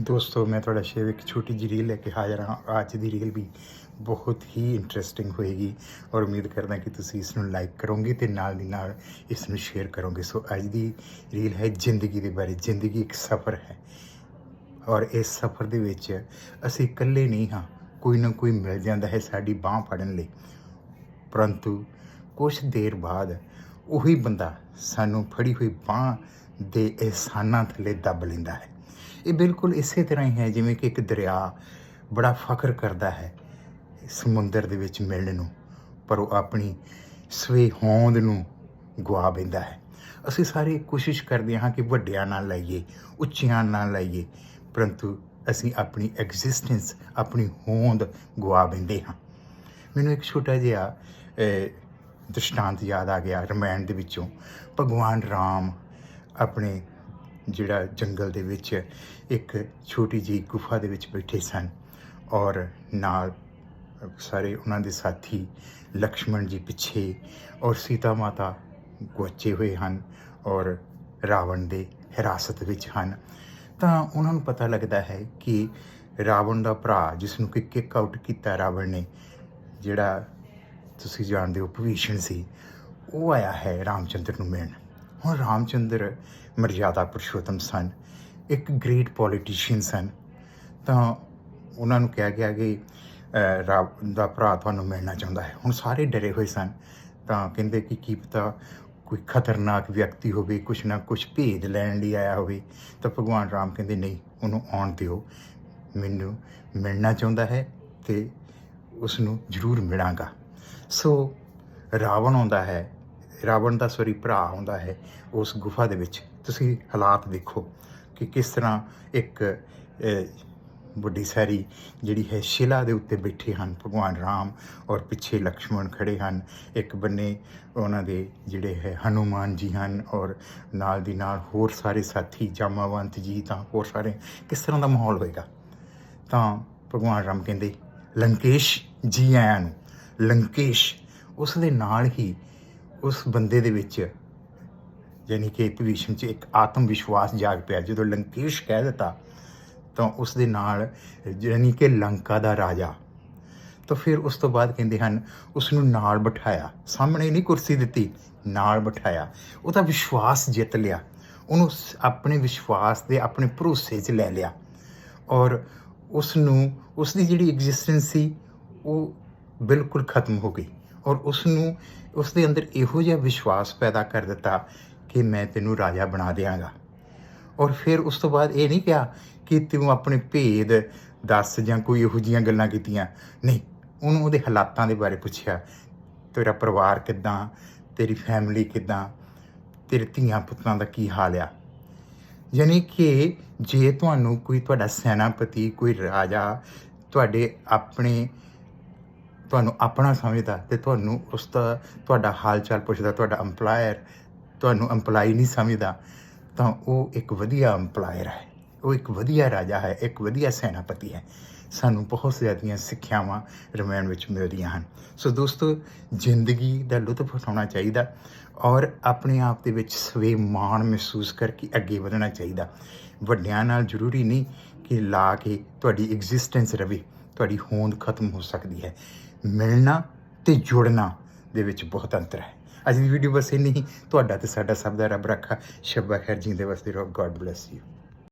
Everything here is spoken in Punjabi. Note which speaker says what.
Speaker 1: ਦੋਸਤੋ, ਮੈਂ ਤੁਹਾਡਾ ਸ਼ੇਰ ਇੱਕ ਛੋਟੀ ਜਿਹੀ ਰੀਲ ਲੈ ਕੇ ਹਾਜ਼ਰ ਹਾਂ। ਅੱਜ ਦੀ ਰੀਲ ਵੀ ਬਹੁਤ ਹੀ ਇੰਟਰਸਟਿੰਗ ਹੋਏਗੀ ਔਰ ਉਮੀਦ ਕਰਦਾ ਕਿ ਤੁਸੀਂ ਇਸ ਨੂੰ ਲਾਈਕ ਕਰੋਗੇ ਤੇ ਨਾਲ ਦੀ ਨਾਲ ਇਸ ਨੂੰ ਸ਼ੇਅਰ ਕਰੋਗੇ। ਸੋ, ਅੱਜ ਦੀ ਰੀਲ ਹੈ ਜ਼ਿੰਦਗੀ ਦੇ ਬਾਰੇ। ਜ਼ਿੰਦਗੀ ਇੱਕ ਸਫ਼ਰ ਹੈ ਔਰ ਇਸ ਸਫ਼ਰ ਦੇ ਵਿੱਚ ਅਸੀਂ ਇਕੱਲੇ ਨਹੀਂ ਹਾਂ। ਕੋਈ ਨਾ ਕੋਈ ਮਿਲ ਜਾਂਦਾ ਹੈ ਸਾਡੀ ਬਾਹ ਫੜਨ ਲਈ। ਪਰੰਤੂ ਕੁਝ ਦੇਰ ਬਾਅਦ ਉਹੀ ਬੰਦਾ ਸਾਨੂੰ ਫੜੀ ਹੋਈ ਬਾਹ ਦੇ ਇਹਸਾਨਾਂ ਥੱਲੇ ਦੱਬ ਲੈਂਦਾ ਹੈ। ਇਹ ਬਿਲਕੁਲ ਇਸੇ ਤਰ੍ਹਾਂ ਹੀ ਹੈ, ਜਿਵੇਂ ਕਿ ਇੱਕ ਦਰਿਆ ਬੜਾ ਫਖਰ ਕਰਦਾ ਹੈ ਸਮੁੰਦਰ ਦੇ ਵਿੱਚ ਮਿਲਣ ਨੂੰ, ਪਰ ਉਹ ਆਪਣੀ ਸਵੇ ਹੋਂਦ ਨੂੰ ਗਵਾ ਬੈਂਦਾ ਹੈ। ਅਸੀਂ ਸਾਰੇ ਕੋਸ਼ਿਸ਼ ਕਰਦੇ ਹਾਂ ਕਿ ਵੱਡਿਆਂ ਨਾਲ ਲਾਈਏ, ਉੱਚਿਆਂ ਨਾਲ ਲਾਈਏ, ਪਰੰਤੂ ਅਸੀਂ ਆਪਣੀ ਐਗਜ਼ਿਸਟੈਂਸ ਆਪਣੀ ਹੋਂਦ ਗਵਾ ਬੈਂਦੇ ਹਾਂ। ਮੈਨੂੰ ਇੱਕ ਛੋਟਾ ਜਿਹਾ ਦ੍ਰਿਸ਼ਟਾਂਤ ਯਾਦ ਆ ਗਿਆ ਰਮਾਇਣ ਦੇ ਵਿੱਚੋਂ। ਭਗਵਾਨ ਰਾਮ ਆਪਣੇ ਜਿਹੜਾ ਜੰਗਲ ਦੇ ਵਿੱਚ ਇੱਕ ਛੋਟੀ ਜਿਹੀ ਗੁਫਾ ਦੇ ਵਿੱਚ ਬੈਠੇ ਸਨ ਔਰ ਨਾਲ ਸਾਰੇ ਉਹਨਾਂ ਦੇ ਸਾਥੀ ਲਕਸ਼ਮਣ ਜੀ ਪਿੱਛੇ ਔਰ ਸੀਤਾ ਮਾਤਾ ਗੁਆਚੇ ਹੋਏ ਹਨ ਔਰ ਰਾਵਣ ਦੇ ਹਿਰਾਸਤ ਵਿੱਚ ਹਨ। ਤਾਂ ਉਹਨਾਂ ਨੂੰ ਪਤਾ ਲੱਗਦਾ ਹੈ ਕਿ ਰਾਵਣ ਦਾ ਭਰਾ ਜਿਸ ਨੂੰ ਕਿ ਕਿੱਕ ਆਊਟ ਕੀਤਾ ਰਾਵਣ ਨੇ, ਜਿਹੜਾ ਤੁਸੀਂ ਜਾਣਦੇ ਹੋ ਭਵੀਸ਼ਣ ਸੀ, ਉਹ ਆਇਆ ਹੈ ਰਾਮਚੰਦਰ ਨੂੰ ਮਿਲਣ। ਹੁਣ ਰਾਮਚੰਦਰ ਮਰਜ਼ਾਦਾ ਪੁਰਸ਼ੋਤਮ ਸਨ ਇੱਕ ਗ੍ਰੇਟ ਪੋਲੀਟੀਸ਼ੀਅਨ ਸਨ। ਤਾਂ ਉਹਨਾਂ ਨੂੰ ਕਿਹਾ ਗਿਆ ਕਿ ਅਹ, ਦਾ ਭਰਾ ਤੁਹਾਨੂੰ ਮਿਲਣਾ ਚਾਹੁੰਦਾ ਹੈ। ਹੁਣ ਸਾਰੇ ਡਰੇ ਹੋਏ ਸਨ। ਤਾਂ ਕਹਿੰਦੇ ਕਿ ਕੀ ਪਤਾ ਕੋਈ ਖਤਰਨਾਕ ਵਿਅਕਤੀ ਹੋਵੇ ਕੁਛ ਨਾ ਕੁਛ ਭੇਦ ਲੈਣ ਲਈ ਆਇਆ ਹੋਵੇ। ਤਾਂ ਭਗਵਾਨ ਰਾਮ ਕਹਿੰਦੇ ਨਹੀਂ ਉਹਨੂੰ ਆਉਣ ਦਿਓ। ਮੈਨੂੰ ਮਿਲਣਾ ਚਾਹੁੰਦਾ ਹੈ ਤੇ ਉਸ ਨੂੰ ਜ਼ਰੂਰ ਮਿਲਾਂਗਾ। ਸੋ ਰਾਵਣ ਆਉਂਦਾ ਹੈ। ਰਾਵਣ ਦਾ ਸੋਰੀ ਭਰਾ ਆਉਂਦਾ ਹੈ ਉਸ ਗੁਫਾ ਦੇ ਵਿੱਚ। ਤੁਸੀਂ ਹਾਲਾਤ ਦੇਖੋ ਕਿ ਕਿਸ ਤਰ੍ਹਾਂ ਇੱਕ ਅਹ, ਵੱਡੀ ਸਾਰੀ ਜਿਹੜੀ ਹੈ ਸ਼ਿਲਾ ਦੇ ਉੱਤੇ ਬੈਠੇ ਹਨ ਭਗਵਾਨ ਰਾਮ ਔਰ ਪਿੱਛੇ ਲਕਸ਼ਮਣ ਖੜੇ ਹਨ। ਇੱਕ ਬੰਨੇ ਉਹਨਾਂ ਦੇ ਜਿਹੜੇ ਹੈ ਹਨੂਮਾਨ ਜੀ ਹਨ ਔਰ ਨਾਲ ਦੀ ਨਾਲ ਹੋਰ ਸਾਰੇ ਸਾਥੀ ਜਾਮਾਵੰਤ ਜੀ ਤਾਂ ਹੋਰ ਸਾਰੇ ਕਿਸ ਤਰ੍ਹਾਂ ਦਾ ਮਾਹੌਲ ਹੋਏਗਾ? ਤਾਂ ਭਗਵਾਨ ਰਾਮ ਕਹਿੰਦੇ ਲੰਕੇਸ਼ ਜੀ ਆਇਆਂ ਨੂੰ ਲੰਕੇਸ਼ ਉਸ ਦੇ ਨਾਲ ਹੀ ਉਸ ਬੰਦੇ ਦੇ ਵਿੱਚ ਯਾਨੀ ਕਿ ਭਵਿਸ਼ਮ 'ਚ ਇੱਕ ਆਤਮ ਵਿਸ਼ਵਾਸ ਜਾਗ ਪਿਆ। ਜਦੋਂ ਲੰਕੇਸ਼ ਕਹਿ ਦਿੱਤਾ, ਤਾਂ ਉਸ ਦੇ ਨਾਲ ਯਾਨੀ ਕਿ ਲੰਕਾ ਦਾ ਰਾਜਾ, ਤਾਂ ਫਿਰ ਉਸ ਤੋਂ ਬਾਅਦ ਕਹਿੰਦੇ ਹਨ ਉਸ ਨੂੰ ਨਾਲ ਬਿਠਾਇਆ। ਸਾਹਮਣੇ ਨਹੀਂ ਕੁਰਸੀ ਦਿੱਤੀ, ਨਾਲ ਬਿਠਾਇਆ। ਉਹਦਾ ਵਿਸ਼ਵਾਸ ਜਿੱਤ ਲਿਆ। ਉਹਨੂੰ ਆਪਣੇ ਵਿਸ਼ਵਾਸ ਦੇ ਆਪਣੇ ਭਰੋਸੇ 'ਚ ਲੈ ਲਿਆ। ਔਰ ਉਸ ਨੂੰ ਉਸ ਦੀ ਜਿਹੜੀ ਐਗਜ਼ਿਸਟੈਂਸ ਸੀ, ਉਹ ਬਿਲਕੁਲ ਖਤਮ ਹੋ ਗਈ। ਔਰ ਉਸ ਨੂੰ ਉਸ ਦੇ ਅੰਦਰ ਇਹੋ ਜਿਹਾ ਵਿਸ਼ਵਾਸ ਪੈਦਾ ਕਰ ਦਿੱਤਾ ਕਿ ਮੈਂ ਤੈਨੂੰ ਰਾਜਾ ਬਣਾ ਦਿਆਂਗਾ। ਔਰ ਫਿਰ ਉਸ ਤੋਂ ਬਾਅਦ ਇਹ ਨਹੀਂ ਕਿਹਾ ਕਿ ਤੂੰ ਆਪਣੇ ਭੇਦ ਦੱਸ ਜਾਂ ਕੋਈ ਇਹੋ ਜੀਆਂ ਗੱਲਾਂ ਕੀਤੀਆਂ। ਨਹੀਂ, ਉਹਨੂੰ ਉਹਦੇ ਹਾਲਾਤਾਂ ਦੇ ਬਾਰੇ ਪੁੱਛਿਆ। ਤੇਰਾ ਪਰਿਵਾਰ ਕਿੱਦਾਂ? ਤੇਰੀ ਫੈਮਿਲੀ ਕਿੱਦਾਂ? ਤੇਰੇ ਧੀਆਂ ਪੁੱਤਾਂ ਦਾ ਕੀ ਹਾਲ ਆ? ਯਾਨੀ ਕਿ ਜੇ ਤੁਹਾਨੂੰ ਕੋਈ ਤੁਹਾਡਾ ਸੈਨਾਪਤੀ, ਕੋਈ ਰਾਜਾ ਤੁਹਾਡੇ ਆਪਣੇ ਤੁਹਾਨੂੰ ਆਪਣਾ ਸਮਝਦਾ ਤੇ ਤੁਹਾਨੂੰ ਉਸ ਦਾ ਤੁਹਾਡਾ ਹਾਲ ਚਾਲ ਪੁੱਛਦਾ, ਤੁਹਾਡਾ EMPLOYER ਤੁਹਾਨੂੰ EMPLOYE ਨਹੀਂ ਸਮਝਦਾ, ਤਾਂ ਉਹ ਇੱਕ ਵਧੀਆ EMPLOYER ਹੈ। ਉਹ ਇੱਕ ਵਧੀਆ ਰਾਜਾ ਹੈ, ਇੱਕ ਵਧੀਆ ਸੈਨਾਪਤੀ ਹੈ। ਸਾਨੂੰ ਬਹੁਤ ਜ਼ਿਆਦੀਆਂ ਸਿੱਖਿਆਵਾਂ ਰਮਾਇਣ ਵਿੱਚ ਮਿਲਦੀਆਂ ਹਨ। ਸੋ ਦੋਸਤੋ, ਜ਼ਿੰਦਗੀ ਦਾ ਲੁਤਫ ਉਠਾਉਣਾ ਚਾਹੀਦਾ ਔਰ ਆਪਣੇ ਆਪ ਦੇ ਵਿੱਚ ਸਵੇ ਮਾਣ ਮਹਿਸੂਸ ਕਰਕੇ ਅੱਗੇ ਵਧਣਾ ਚਾਹੀਦਾ। ਵੱਡਿਆਂ ਨਾਲ ਜ਼ਰੂਰੀ ਨਹੀਂ ਕਿ ਲਾ ਕੇ ਤੁਹਾਡੀ ਐਗਜ਼ਿਸਟੈਂਸ ਰਵੇ, ਤੁਹਾਡੀ ਹੋਂਦ ਖਤਮ ਹੋ ਸਕਦੀ ਹੈ। ਮਿਲਣਾ ਤੇ ਜੁੜਨਾ ਦੇ ਵਿੱਚ ਬਹੁਤ ਅੰਤਰ ਹੈ। ਅੱਜ ਦੀ ਵੀਡੀਓ ਬਸ ਇੰਨੀ ਹੀ। ਤੁਹਾਡਾ ਤੇ ਸਾਡਾ ਸਭ ਦਾ ਰੱਬ ਰੱਖਾ। ਸ਼ਬਾ ਖੈਰ, ਜਿੰਦੇ ਵਸਦੇ ਰਹੋ। God bless you